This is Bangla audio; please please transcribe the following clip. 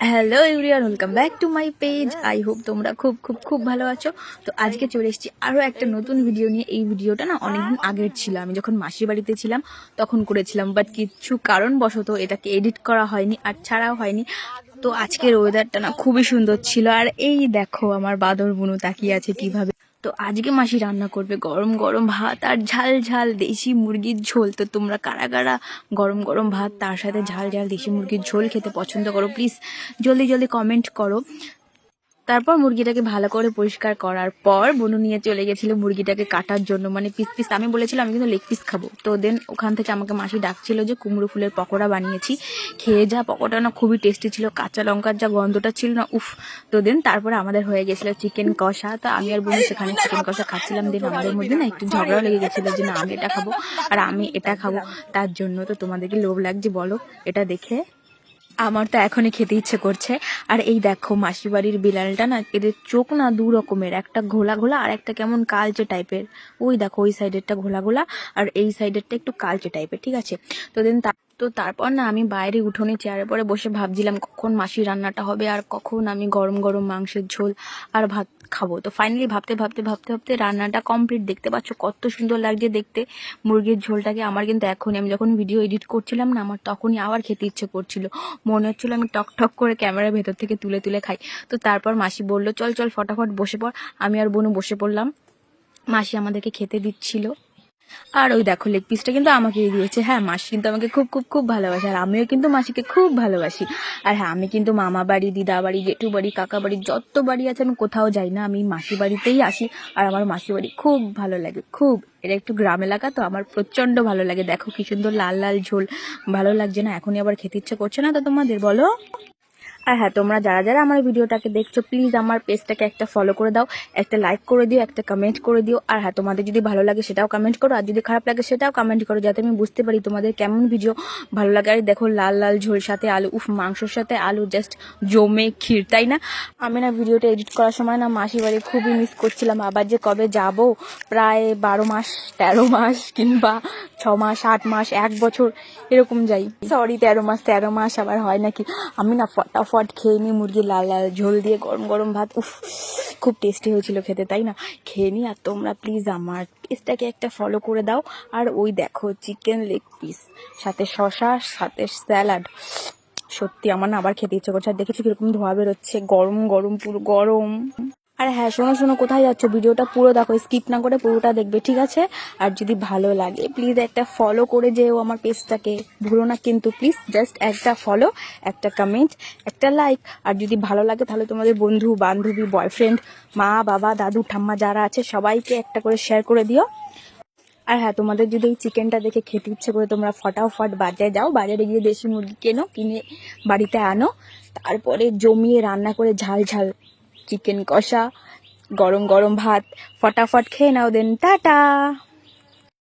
Hello ইউরিয়ান welcome back to my page I hope তোমরা খুব খুব খুব ভালো আছো। তো আজকে চলে এসেছি আরও একটা নতুন ভিডিও নিয়ে। এই ভিডিওটা না অনেকদিন আগের ছিল। আমি যখন মাসির বাড়িতে ছিলাম, তখন করেছিলাম বাট কিছু কারণবশত এটাকে এডিট করা হয়নি আর ছাড়াও হয়নি। তো আজকের ওয়েদারটা না খুবই সুন্দর ছিল। আর এই দেখো, আমার বাদর বুনু তাকিয়ে আছে কীভাবে তো আজকে মাসি রান্না করবে গরম গরম ভাত আর ঝাল ঝাল দেশি মুরগির ঝোল। তো তোমরা কারা কারা গরম গরম ভাত, তার সাথে ঝাল ঝাল দেশি মুরগির ঝোল খেতে পছন্দ করো প্লিজ জলদি জলদি কমেন্ট করো। তারপর মুরগিটাকে ভালো করে পরিষ্কার করার পর বনু নিয়ে চলে গেছিল মুরগিটাকে কাটার জন্য। মানে পিস পিস আমি বলেছিলাম আমি কিন্তু লেগ পিস খাব। তো দেন ওখান থেকে আমাকে মাসি ডাকছিল যে, কুমড়ো ফুলের পকোড়া বানিয়েছি। খেয়ে যা পকোড়া না খুবই টেস্টি ছিল, কাঁচা লঙ্কার যা গন্ধটা ছিল না, উফ। তো দেন তারপরে আমাদের হয়ে গেছিল চিকেন কষা। তো আমি আর বোন সেখানে চিকেন কষা খাচ্ছিলাম। দেন আমাদের মধ্যে না একটু ঝগড়া লেগে গেছিল যে, না, আমি এটা খাব, আর আমি এটা খাব। তার জন্য তো তোমাদেরকে লোভ লাগছে, বলো। এটা দেখে আমার তো এখনই খেতে ইচ্ছে করছে। আর এই দেখো মাসির বাড়ির বিড়ালটা না, এদের চোখ না দু রকমের, একটা ঘোলা ঘোলা আর একটা কেমন কালচে টাইপের। ওই দেখো ওই সাইডেরটা ঘোলা ঘোলা আর এই সাইডেরটা একটু কালচে টাইপের, ঠিক আছে? তো দেন তো তারপর না আমি বাইরে উঠোনে চেয়ারে পরে বসে ভাবছিলাম কখন মাসির রান্নাটা হবে আর কখন আমি গরম গরম মাংসের ঝোল আর ভাত খাব। তো ফাইনালি ভাবতে ভাবতে ভাবতে ভাবতে রান্নাটা কমপ্লিট দেখতে পাচ্ছ কত সুন্দর লাগছে দেখতে। মুরগির ঝোলটাকে আমার কিন্তু এখনই, আমি যখন ভিডিও এডিট করছিলাম না, আমার তখনই আবার খেতে ইচ্ছে করছিল। মনে হচ্ছিল আমি টক টক করে ক্যামেরার ভেতর থেকে তুলে তুলে খাই। তো তারপর মাসি বলল, চল চল, ফটাফট বসে পড়। আমি আর বোনু বসে পড়লাম। মাসি আমাদেরকে খেতে দিচ্ছিল। আর ওই দেখো লেগ পিসটা কিন্তু আমাকেই দিয়েছে। হ্যাঁ মাসি কিন্তু আমাকে খুব খুব খুব ভালোবাসে। আর আমিও কিন্তু মাসিকে খুব ভালোবাসি। আর হ্যাঁ আমি কিন্তু মামা বাড়ি, দিদা বাড়ি, জেঠু বাড়ি, কাকা বাড়ি, যত বাড়ি আছে আমি কোথাও যাই না। আমি মাসি বাড়িতেই আসি আর আমার মাসি বাড়ি খুব ভালো লাগে, খুব। এটা একটু গ্রাম এলাকা তো আমার প্রচণ্ড ভালো লাগে। দেখো কি সুন্দর লাল লাল ঝোল। ভালো লাগছে না? এখনই আবার খেতে ইচ্ছে করছে না তো তোমাদের? বলো। আর হ্যাঁ তোমরা যারা যারা আমার ভিডিওটাকে দেখছ প্লিজ আমার পেজটাকে একটা ফলো করে দাও, একটা লাইক করে দিও, একটা কমেন্ট করে দিও। আর হ্যাঁ তোমাদের যদি ভালো লাগে সেটাও কমেন্ট করো, আর যদি খারাপ লাগে সেটাও কমেন্ট করো, যাতে আমি বুঝতে পারি তোমাদের কেমন ভিডিও ভালো লাগে। আর দেখো, লাল লাল ঝোল সাথে আলু, উফ, মাংসর সাথে আলু জাস্ট জমে ক্ষীর, তাই না? আমি না ভিডিওটা এডিট করার সময় না মাসি বাড়ি খুবই মিস করছিলাম। আবার যে কবে যাব, প্রায় বারো মাস, তেরো মাস কিংবা ছ মাস, আট মাস, এক বছর এরকম যাই। সরি তেরো মাস তেরো মাস আবার হয় নাকি? আমি না ফটাফট খেয়ে নিই মুরগি লাল লাল ঝোল দিয়ে গরম গরম ভাত। উফ, খুব টেস্টি হয়েছিল খেতে, তাই না? খেয়ে নিই আর তোমরা প্লিজ আমার পেজটাকে একটা ফলো করে দাও। আর ওই দেখো চিকেন লেগ পিস সাথে শশা সাথে স্যালাড সত্যি আমার না আবার খেতে ইচ্ছে করছে। আর দেখেছি কীরকম ধোয়া বেরোচ্ছে? গরম গরম, পুরো গরম। আর হ্যাঁ শোনো শোনো, কোথায় যাচ্ছ? ভিডিওটা পুরো দেখো স্কিপ না করে পুরোটা দেখবে, ঠিক আছে? আর যদি ভালো লাগে প্লিজ একটা ফলো করে যেও আমার পেজটাকে ভুলো না কিন্তু প্লিজ জাস্ট একটা ফলো একটা কমেন্ট একটা লাইক আর যদি ভালো লাগে, তাহলে তোমাদের বন্ধু, বান্ধবী বয়ফ্রেন্ড মা, বাবা, দাদু, ঠাম্মা যারা আছে, সবাইকে একটা করে শেয়ার করে দিও। আর হ্যাঁ তোমাদের যদি এই চিকেনটা দেখে খেতে ইচ্ছে করে, তোমরা ফটাফট বাজারে যাও। বাজারে গিয়ে দেশি মুরগি কেনো, কিনে বাড়িতে আনো। তারপরে জমিয়ে রান্না করে ঝাল ঝাল চিকেন কষা গরম গরম ভাত। ফটাফট খেয়ে নাও দেন টাটা!